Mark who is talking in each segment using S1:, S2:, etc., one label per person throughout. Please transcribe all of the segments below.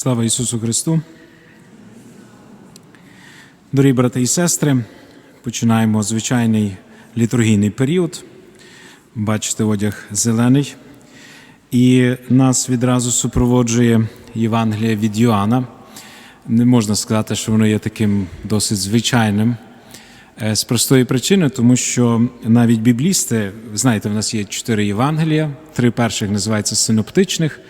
S1: Слава Ісусу Христу. Дорогі брати і сестри, починаємо звичайний літургійний період. Бачите, одяг зелений. І нас відразу супроводжує Євангеліє від Йоанна. Не можна сказати, що воно є таким досить звичайним. Е, З простої причини, тому що навіть біблісти, знаєте, в нас є чотири Євангелія, три перших називаються синоптичних.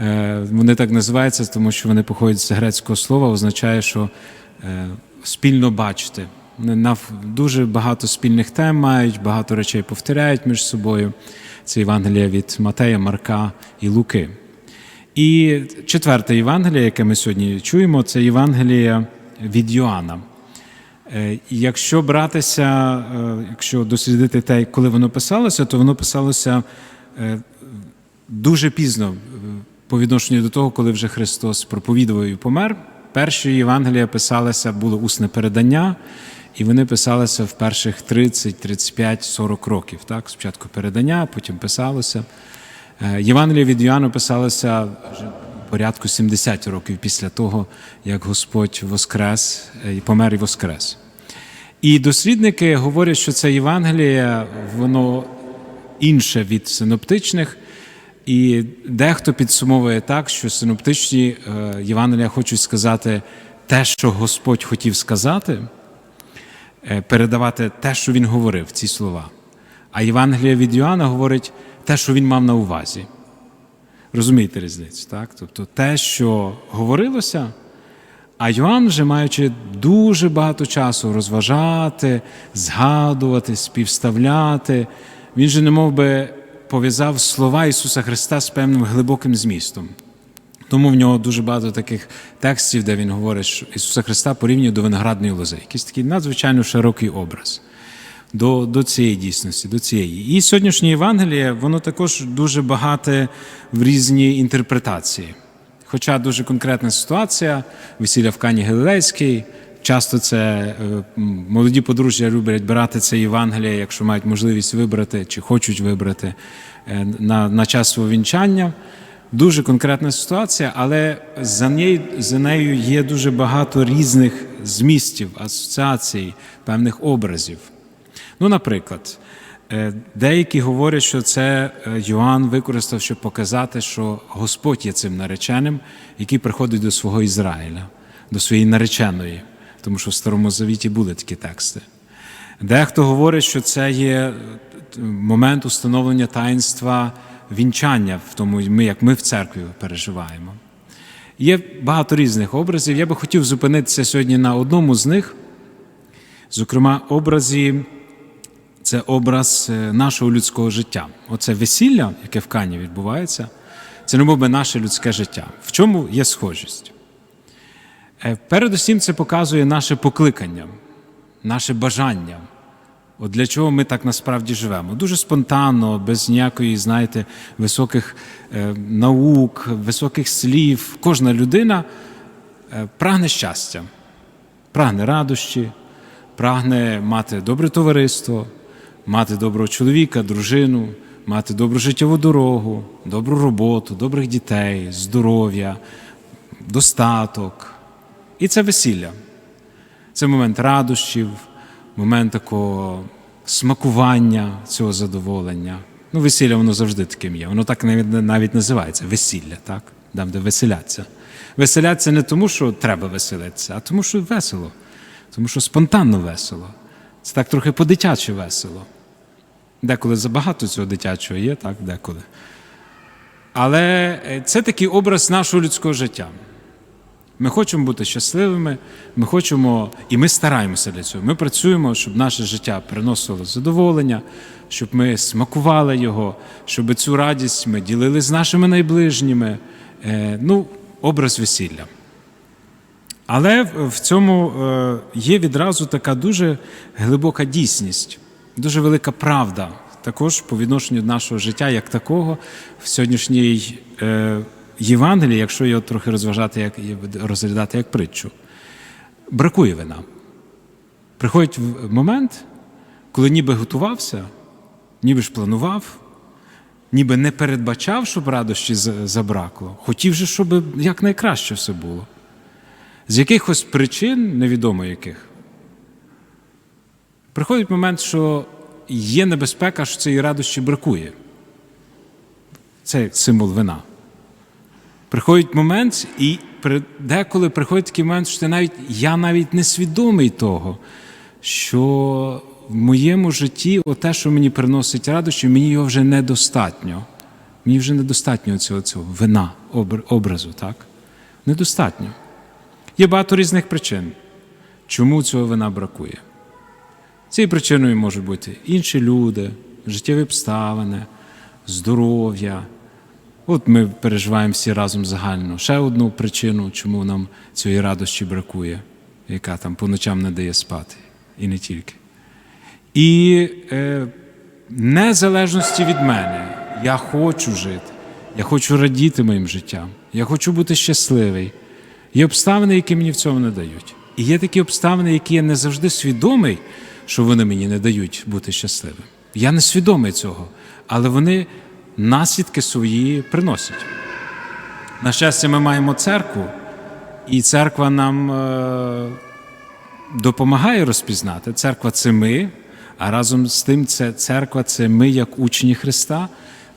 S1: Е, Вони так називаються, тому що вони походять з грецького слова, означає, що е, спільно бачити. Дуже багато спільних тем мають, багато речей повторяють між собою. Це Євангелія від Матея, Марка і Луки. І четверте Євангеліє, яке ми сьогодні чуємо, це Євангеліє від Йоанна. Е, Якщо братися, якщо дослідити те, коли воно писалося, то воно писалося дуже пізно по відношенню до того, коли вже Христос проповідував помер. Перші Євангелія писалися, було усне передання, і вони писалися в перших 30, 35, 40 років. Так? Спочатку передання, потім писалося. Е, Євангелія від Йоанна писалося вже порядку 70 років після того, як Господь воскрес, е, і помер і воскрес. І дослідники говорять, що це Євангеліє, воно інше від синоптичних, і дехто підсумовує так, що синоптичні е, Євангелія хочуть сказати те, що Господь хотів сказати, е, передавати те, що він говорив, ці слова. А Євангелія від Йоанна говорить те, що він мав на увазі. Розумієте різницю, так? Тобто те, що говорилося, а Йоанн, вже маючи дуже багато часу розважати, згадувати, співставляти, він же немов би пов'язав слова Ісуса Христа з певним глибоким змістом. Тому в нього дуже багато таких текстів, де він говорить, що Ісуса Христа порівнює до виноградної лози. Якийсь такий надзвичайно широкий образ до, до цієї дійсності, до цієї. І сьогоднішнє Євангеліє, воно також дуже багате в різні інтерпретації. Хоча дуже конкретна ситуація, весілля в Кані Галилейській, часто це е, молоді подружжя люблять брати це Євангеліє, якщо мають можливість вибрати чи хочуть вибрати е, на, на час свого вінчання. Дуже конкретна ситуація, але за нею, за нею є дуже багато різних змістів, асоціацій, певних образів. Ну, наприклад, е, деякі говорять, що це Йоанн використав, щоб показати, що Господь є цим нареченим, який приходить до свого Ізраїля, до своєї нареченої, тому що в Старому Завіті були такі тексти. Дехто говорить, що це є е, момент установлення таїнства вінчання, в тому, ми, як ми в церкві переживаємо. Є багато різних образів. Я би хотів зупинитися сьогодні на одному з них, зокрема, образі це образ е, нашого людського життя. Оце весілля, яке в Кані відбувається, це не би наше людське життя. В чому є схожість? Е, Передусім, це показує наше покликання, наше бажання. От для чого ми так насправді живемо? Дуже спонтанно, без ніякої, знаєте, високих е, наук, високих слів. Кожна людина е, прагне щастя, прагне радощі, прагне мати добре товариство, мати доброго чоловіка, дружину, мати добру життєву дорогу, добру роботу, добрих дітей, здоров'я, достаток. І це весілля. Це момент радощів, момент такого смакування цього задоволення. Ну, весілля воно завжди таким є. Воно так навіть, називається весілля, так? Там, де веселяться. Веселяться не тому, що треба веселитися, а тому, що весело. Тому що спонтанно весело. Це так трохи по-дитяче весело. Деколи забагато цього дитячого є, так, деколи. Але е, це такий образ нашого людського життя. Ми хочемо бути щасливими, ми хочемо, і ми стараємося для цього. Ми працюємо, щоб наше життя приносило задоволення, щоб ми смакували його, щоб цю радість ми ділили з нашими найближніми. Е, Ну, образ весілля. Але в цьому е, є відразу така дуже глибока дійсність, дуже велика правда, також по відношенню до нашого життя, як такого, в сьогоднішній Євангелії, якщо його трохи розважати, як розглядати як притчу, бракує вина. Приходить момент, коли ніби готувався, ніби ж планував, ніби не передбачав, щоб радощі забракло. Хотів же, щоб якнайкраще все було. З якихось причин, невідомо яких, приходить момент, що є небезпека, що цієї радощі бракує. Це символ вина. Приходить момент, і деколи приходить такий момент, що ти навіть, я навіть не свідомий того, що в моєму житті те, що мені приносить радощі, мені його вже недостатньо. Мені вже недостатньо цього, цього вина, образу, так? Недостатньо. Є багато різних причин, чому цього вина бракує. Цією причиною можуть бути інші люди, життєві обставини, здоров'я. От ми переживаємо всі разом загально. Ще одну причину, чому нам цієї радощі бракує, яка там по ночам не дає спати, і не тільки. І е, незалежності від мене, я хочу жити, я хочу радіти моїм життям, я хочу бути щасливий. Є обставини, які мені в цьому не дають. І є такі обставини, які я не завжди свідомий, що вони мені не дають бути щасливим. Я не свідомий цього, але вони наслідки свої приносять. На щастя, ми маємо церкву, і церква нам е, допомагає розпізнати. Церква це ми, а разом з тим, це церква це ми як учні Христа.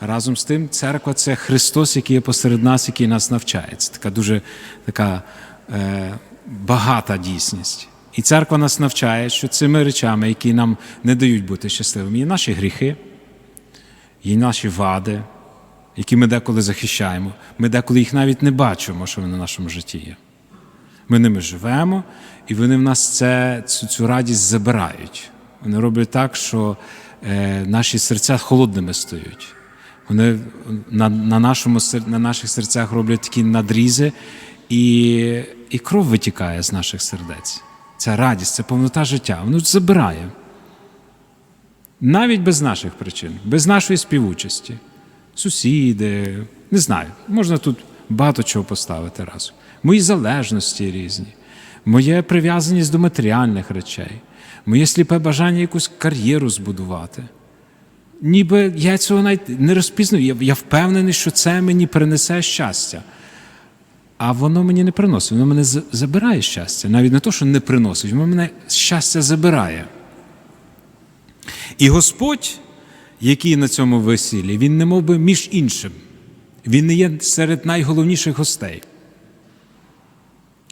S1: Разом з тим, церква це Христос, який є посеред нас, який нас навчає. Це така дуже така е, багата дійсність. І церква нас навчає, що цими речами, які нам не дають бути щасливими, є наші гріхи, є наші вади, які ми деколи захищаємо. Ми деколи їх навіть не бачимо, що вони в нашому житті є. Ми ними живемо, і вони в нас це, цю, цю радість забирають. Вони роблять так, що е, наші серця холодними стають. Вони на, на, нашому, на наших серцях роблять такі надрізи, і, і кров витікає з наших сердець. Ця радість, це повнота життя. Воно забирає. Навіть без наших причин, без нашої співучасті. Сусіди, не знаю, можна тут багато чого поставити разом. Мої залежності різні, моя прив'язаність до матеріальних речей, моє сліпе бажання якусь кар'єру збудувати. Ніби я цього навіть не розпізнаю. Я, я впевнений, що це мені принесе щастя. А воно мені не приносить, воно мене забирає щастя. Навіть не то, що не приносить, воно мене щастя забирає. І Господь, який на цьому весіллі, він не мов би між іншим. Він не є серед найголовніших гостей.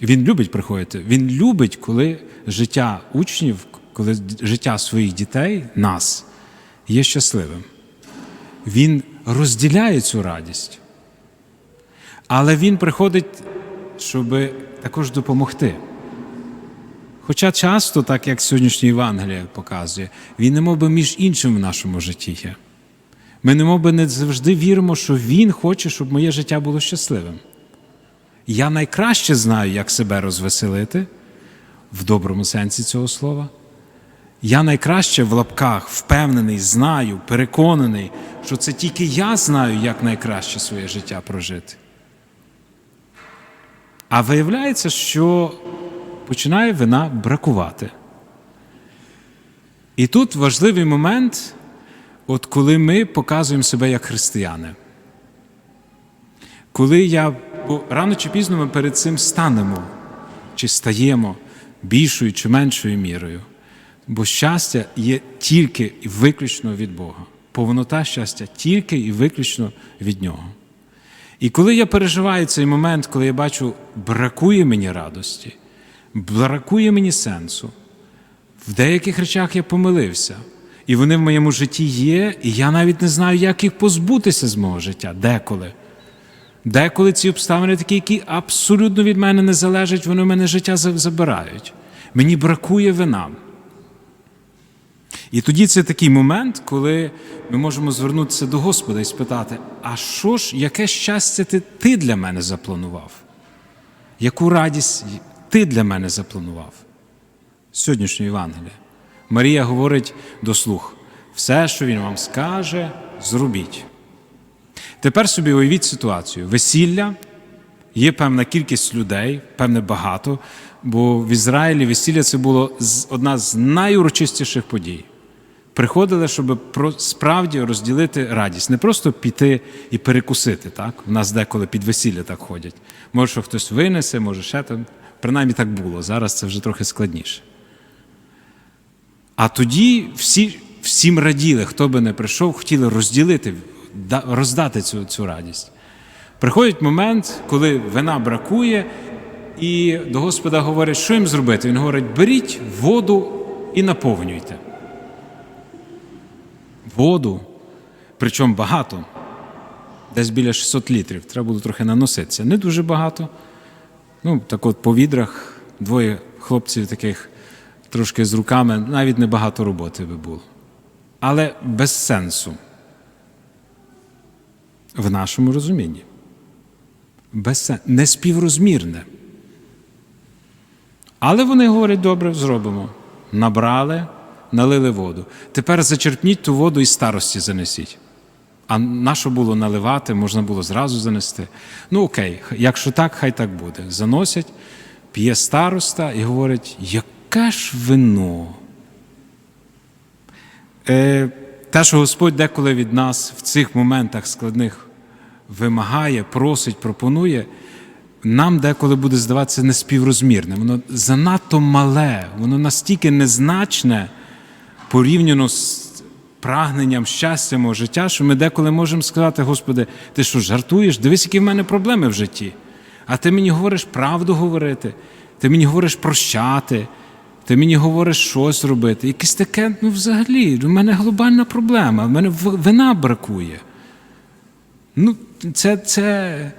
S1: Він любить приходити. Він любить, коли життя учнів, коли життя своїх дітей, нас, є щасливим. Він розділяє цю радість. Але він приходить, щоб також допомогти. Хоча часто, так як сьогоднішнє Євангеліє показує, він не мов би між іншим в нашому житті є. Ми не мов би не завжди віримо, що Він хоче, щоб моє життя було щасливим. Я найкраще знаю, як себе розвеселити в доброму сенсі цього слова. Я найкраще в лапках впевнений, знаю, переконаний, що це тільки я знаю, як найкраще своє життя прожити. А виявляється, що починає вина бракувати. І тут важливий момент, от коли ми показуємо себе як християни. Коли я рано чи пізно ми перед цим станемо чи стаємо більшою чи меншою мірою. Бо щастя є тільки і виключно від Бога. Повнота щастя тільки і виключно від Нього. І коли я переживаю цей момент, коли я бачу, бракує мені радості, бракує мені сенсу, в деяких речах я помилився, і вони в моєму житті є, і я навіть не знаю, як їх позбутися з мого життя деколи. Деколи ці обставини такі, які абсолютно від мене не залежать, вони в мене життя забирають. Мені бракує вина. І тоді це такий момент, коли ми можемо звернутися до Господа і спитати: а що ж, яке щастя ти, ти для мене запланував? Яку радість ти для мене запланував? Сьогоднішньої Євангелія. Марія говорить до слух: все, що він вам скаже, зробіть. Тепер собі уявіть ситуацію: весілля, є певна кількість людей, певне багато, бо в Ізраїлі весілля це було одна з найурочистіших подій. Приходили, щоб справді розділити радість, не просто піти і перекусити. Так? У нас деколи під весілля так ходять. Може, що хтось винесе, може ще там. Принаймні так було. Зараз це вже трохи складніше. А тоді всі, всім раділи, хто би не прийшов, хотіли розділити, роздати цю, цю радість. Приходить момент, коли вина бракує, і до Господа говорять, що їм зробити? Він говорить: беріть воду і наповнюйте. Воду, причому багато, десь біля 600 літрів. Треба було трохи наноситися. Не дуже багато. Ну, так от по відрах двоє хлопців таких трошки з руками, навіть небагато роботи би було. Але без сенсу. В нашому розумінні. Без сен... Неспіврозмірне. Але вони говорять, добре, зробимо. Набрали, налили воду. Тепер зачерпніть ту воду і старості занесіть. А на що було наливати, можна було зразу занести. Ну окей, якщо так, хай так буде. Заносять, п'є староста і говорить, яке ж вино. Е, те, що Господь деколи від нас в цих моментах складних вимагає, просить, пропонує, нам деколи буде здаватися неспіврозмірним. Воно занадто мале, воно настільки незначне порівняно з прагненням щастя мого життя, що ми деколи можемо сказати, Господи, ти що жартуєш? Дивись, які в мене проблеми в житті. А ти мені говориш правду говорити, ти мені говориш прощати, ти мені говориш щось робити. Якесь таке, ну взагалі, в мене глобальна проблема, в мене вина бракує. Ну, це, це...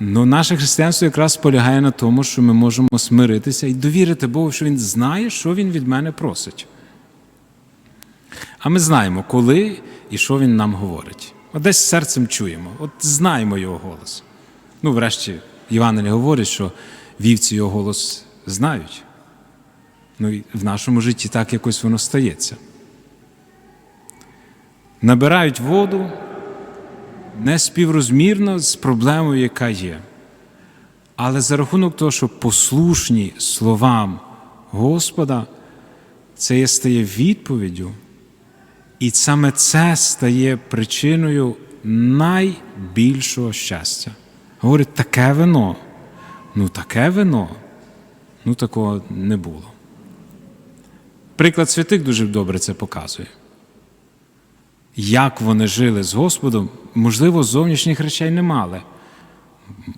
S1: Ну, наше християнство якраз полягає на тому, що ми можемо смиритися і довірити Богу, що Він знає, що Він від мене просить. А ми знаємо, коли і що Він нам говорить. От десь серцем чуємо, от знаємо його голос. Ну, врешті, Євангеліє говорить, що вівці його голос знають. Ну і в нашому житті так якось воно стається. Набирають воду неспіврозмірно з проблемою, яка є. Але за рахунок того, що послушні словам Господа, це є стає відповіддю, і саме це стає причиною найбільшого щастя. Говорить, таке вино, ну таке вино, ну такого не було. Приклад святих дуже добре це показує. Як вони жили з Господом, можливо, зовнішніх речей не мали.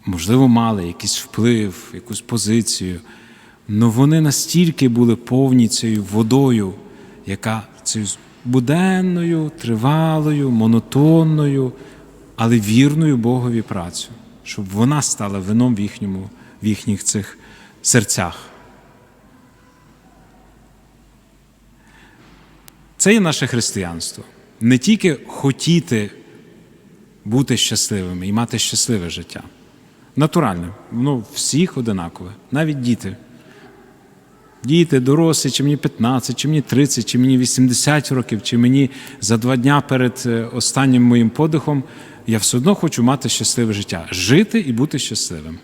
S1: Можливо, мали якийсь вплив, якусь позицію. Але вони настільки були повні цією водою, яка цією буденною, тривалою, монотонною, але вірною Богові працю, щоб вона стала вином в, їхньому, в їхніх цих серцях. Це є наше християнство. Не тільки хотіти бути щасливими і мати щасливе життя. Натуральне, воно всіх одинакове, навіть діти. Діти, дорослі, чи мені 15, чи мені 30, чи мені 80 років, чи мені за два дня перед е, останнім моїм подихом, я все одно хочу мати щасливе життя, жити і бути щасливим.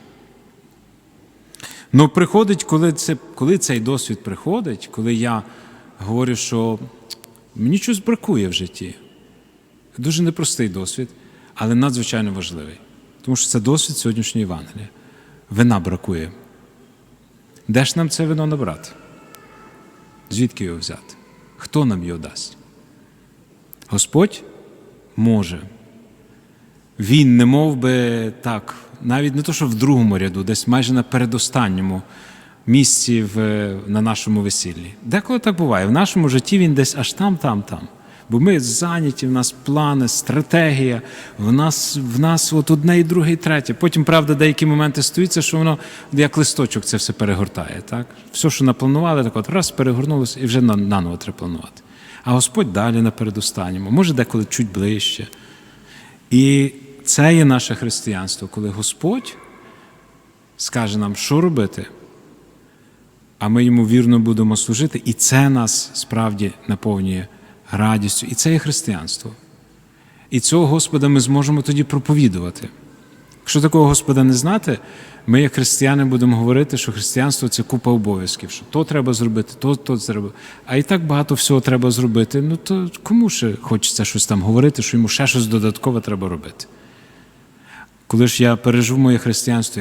S1: Ну, приходить, коли, це, коли цей досвід приходить, коли я говорю, що мені щось бракує в житті. Дуже непростий досвід, але надзвичайно важливий. Тому що це досвід сьогоднішньої Євангелія. Вина бракує. Де ж нам це вино набрати? Звідки його взяти? Хто нам його дасть? Господь може. Він не мов би так, навіть не то, що в другому ряду, десь майже на передостанньому місці в, на нашому весіллі. Деколи так буває. В нашому житті він десь аж там, там, там. Бо ми зайняті, в нас плани, стратегія, в нас в нас от одне і друге, і третє. Потім, правда, деякі моменти стаються, що воно як листочок це все перегортає. Так? Все, що напланували, так от раз перегорнулося і вже наново треба планувати. А Господь далі на передостанньому, може деколи чуть ближче. І це є наше християнство, коли Господь скаже нам, що робити, а ми йому вірно будемо служити, і це нас справді наповнює радістю. І це є християнство. І цього Господа ми зможемо тоді проповідувати. Якщо такого Господа не знати, ми, як християни, будемо говорити, що християнство це купа обов'язків, що то треба зробити, то, то треба. А і так багато всього треба зробити. Ну то кому ще хочеться щось там говорити, що йому ще щось додаткове треба робити? Коли ж я пережив моє християнство,